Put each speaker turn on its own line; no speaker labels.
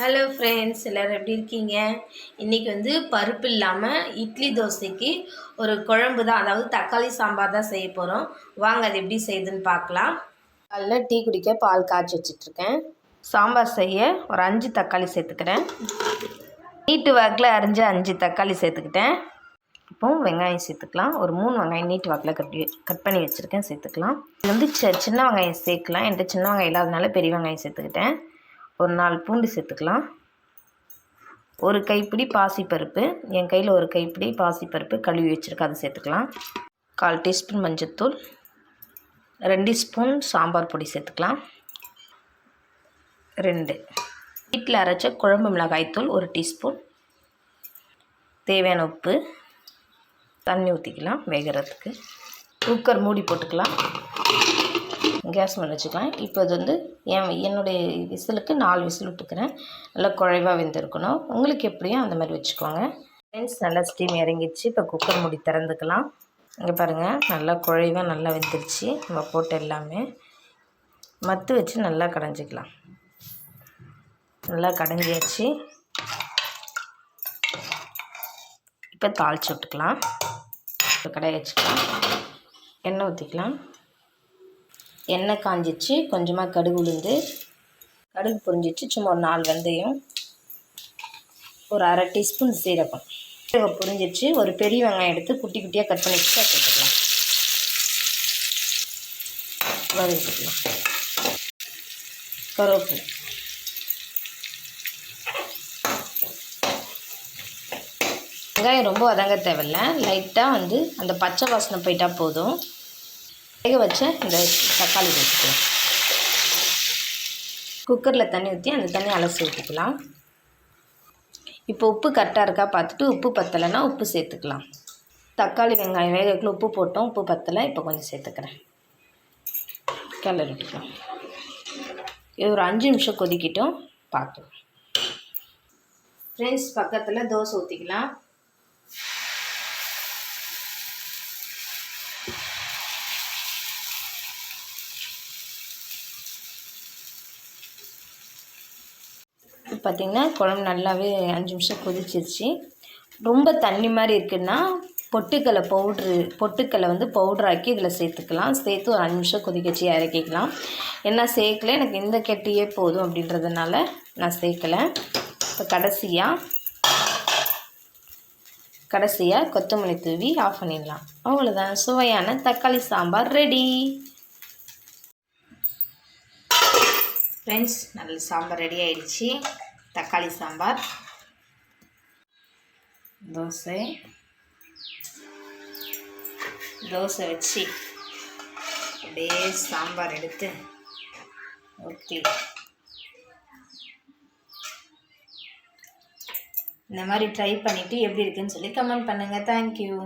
Hello friends எல்லோரும் எப்படி இருக்கீங்க? இன்றைக்கி வந்து பருப்பு இல்லாமல் இட்லி தோசைக்கு ஒரு குழம்பு தான் அதாவது தக்காளி சாம்பார் தான் செய்ய போகிறோம் வாங்க அது எப்படி செய்யுதுன்னு பார்க்கலாம். காலைல டீ குடிக்க பால் காய்ச்சி வச்சிட்ருக்கேன். சாம்பார் செய்ய ஒரு அஞ்சு தக்காளி சேர்த்துக்கிறேன். நீட்டு வாக்கில் அரிஞ்ச அஞ்சு தக்காளி சேர்த்துக்கிட்டேன். இப்போ வெங்காயம் சேர்த்துக்கலாம். ஒரு மூணு வெங்காயம் நீட்டு வாக்கில் கட் கட் பண்ணி வச்சுருக்கேன் சேர்த்துக்கலாம். இது வந்து ச சின்ன வெங்காயம் சேர்க்கலாம். என்கிட்ட சின்ன வெங்காயம் இல்லாதனால பெரிய வெங்காயம் சேர்த்துக்கிட்டேன். ஒரு நாலு பூண்டு சேர்த்துக்கலாம். ஒரு கைப்பிடி பாசிப்பருப்பு. என் கையில் ஒரு கைப்பிடி பாசிப்பருப்பு கழுவி வச்சுருக்கேன் அதை சேர்த்துக்கலாம். கால் டீஸ்பூன் மஞ்சத்தூள். ரெண்டு ஸ்பூன் சாம்பார் பொடி சேர்த்துக்கலாம். ரெண்டு. வீட்டில் அரைச்ச குழம்பு மிளகாய்த்தூள் ஒரு டீஸ்பூன். தேவையான உப்பு. தண்ணி ஊற்றிக்கலாம் வேகிறதுக்கு. குக்கர் மூடி போட்டுக்கலாம். கேஸ் மேலே வச்சுக்கலாம். இப்போ இது வந்து என் என்னுடைய விசிலுக்கு நாலு விசில் விட்டுக்கிறேன். நல்லா குழைவாக வெந்திருக்கணும். உங்களுக்கு எப்படியோ அந்த மாதிரி வச்சுக்கோங்க. ஃப்ரெண்ட்ஸ் நல்லா ஸ்டீம் இறங்கிடுச்சு. இப்போ குக்கர் மூடி திறந்துக்கலாம். இங்கே பாருங்கள் நல்லா குழைவாக நல்லா வெந்துருச்சு. நம்ம போட்டு எல்லாமே மத்து வச்சு நல்லா கடைஞ்சிக்கலாம். நல்லா கடைஞ்சியாச்சு. இப்போ தாளிச்சு விட்டுக்கலாம். இப்போ கடையை வச்சுக்கலாம். எண்ணெய் ஊற்றிக்கலாம் எண்ணெய் காஞ்சிச்சு. கொஞ்சமாக கடுகு உளுந்து. கடுகு பொரிஞ்சிச்சு. சும்மா ஒரு நாலு வெந்தயம். ஒரு அரை டீஸ்பூன் சீரகம். சீரகம் பொரிஞ்சிச்சு. ஒரு பெரிய வெங்காயம் எடுத்து குட்டி குட்டியாக கட் பண்ணி வச்சு சேர்த்துக்கலாம் வதக்கிக்கலாம். கருவேப்பிலை. வெங்காயம் ரொம்ப வதங்க தேவையில்ல. லைட்டாக வந்து அந்த பச்சை வாசனை போயிட்டால் போதும். வேக வச்ச இந்த தக்காளி வச்சுக்கலாம். குக்கரில் தண்ணி ஊற்றி அந்த தண்ணி அலசி ஊற்றிக்கலாம் இப்போ உப்பு கரெக்டாக இருக்கா பார்த்துட்டு உப்பு பத்தலைன்னா உப்பு சேர்த்துக்கலாம். தக்காளி வெங்காயம் வேகக்குள்ள உப்பு போட்டோம் உப்பு பத்தலை இப்போ கொஞ்சம் சேர்த்துக்கிறேன். கிளறி விட்டுக்கலாம். இது ஒரு அஞ்சு நிமிஷம் கொதிக்கிட்டோம் பார்க்கலாம். ஃப்ரெண்ட்ஸ் பக்கத்தில் தோசை ஊற்றிக்கலாம் பார்த்திங்கன்னா குழம்பு நல்லாவே அஞ்சு நிமிஷம் கொதிச்சிருச்சு. ரொம்ப தண்ணி மாதிரி இருக்குன்னா பொட்டுக்கலை பவுட்ரு பொட்டுக்கலை வந்து பவுட்ராக்கி இதில் சேர்த்துக்கலாம். சேர்த்து ஒரு அஞ்சு நிமிஷம் கொதிக்க வச்சு இறக்கிக்கலாம். என்ன சேர்க்கல எனக்கு இந்த கெட்டியே போதும் அப்படின்றதுனால நான் சேர்க்கலை. இப்போ கடைசியாக கடைசியாக கொத்தமல்லி தூவி ஆஃப் பண்ணிடலாம். அவ்வளோதான் சுவையான தக்காளி சாம்பார் ரெடி ஃப்ரெண்ட்ஸ் நல்ல சாம்பார் ரெடி ஆகிடுச்சி தக்காளி சாம்பார் தோசை தோசை வச்சு அப்படியே சாம்பார் எடுத்து ஊற்றி இந்த மாதிரி ட்ரை பண்ணிவிட்டு எப்படி இருக்குன்னு சொல்லி கமெண்ட் பண்ணுங்கள் தேங்க்யூ